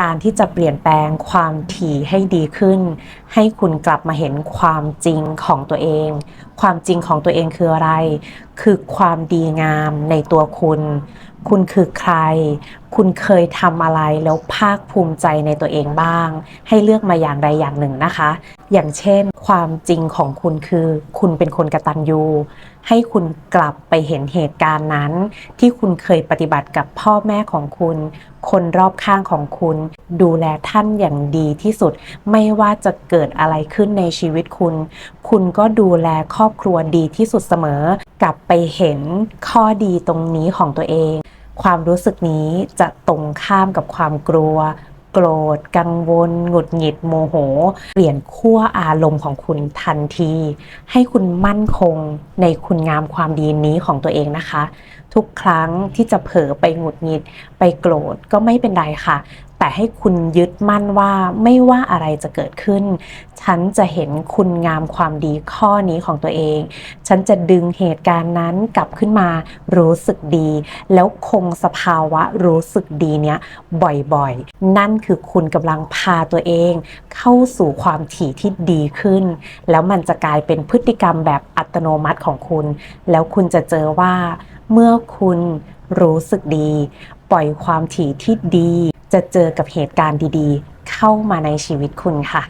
การที่จะเปลี่ยนแปลงความถี่ให้ดีขึ้น ให้คุณกลับมาเห็นความจริงของตัวเอง ความจริงของตัวเองคืออะไรคือความดีงามในตัวคุณ คุณคือใคร คุณเคยทำอะไรแล้วภาคภูมิใจในตัวเองบ้าง ให้เลือกมาอย่างใดอย่างหนึ่งนะคะ อย่างเช่น ความจริงของคุณคือคุณเป็นคนกระตัญญูให้คุณกลับไปเห็นเหตุการณ์นั้น ที่คุณเคยปฏิบัติกับพ่อแม่ของคุณ คนรอบข้างของคุณ ดูแลท่านอย่างดีที่สุด ไม่ว่าจะเกิดอะไรขึ้นในชีวิตคุณ คุณก็ดูแลครอบครัวดีที่สุดเสมอกับไปเห็นข้อดีตรงนี้ของตัวเอง ความรู้สึกนี้จะตรงข้ามกับความกลัว โกรธ กังวล หงุดหงิดโมโห เปลี่ยนขั้วอารมณ์ของคุณทันที ให้คุณมั่นคงในคุณงามความดีนี้ของตัวเองนะคะ ทุกครั้งที่จะเผลอไปหงุดหงิดไปโกรธก็ไม่เป็นไรค่ะ แต่ให้คุณยึดมั่นว่าไม่ว่าอะไรจะเกิดขึ้น ฉันจะเห็นคุณงามความดีข้อนี้ของตัวเอง ฉันจะดึงเหตุการณ์นั้นกลับขึ้นมารู้สึกดี แล้วคงสภาวะรู้สึกดีเนี้ยบ่อยๆ นั่นคือคุณกำลังพาตัวเอง เข้าสู่ความถี่ที่ดีขึ้น แล้วมันจะกลายเป็นพฤติกรรมแบบอัตโนมัติของคุณ แล้วคุณจะเจอว่าเมื่อคุณรู้สึกดี ปล่อยความถี่ที่ดี จะเจอกับเหตุการณ์ดีๆ เข้ามาในชีวิตคุณค่ะ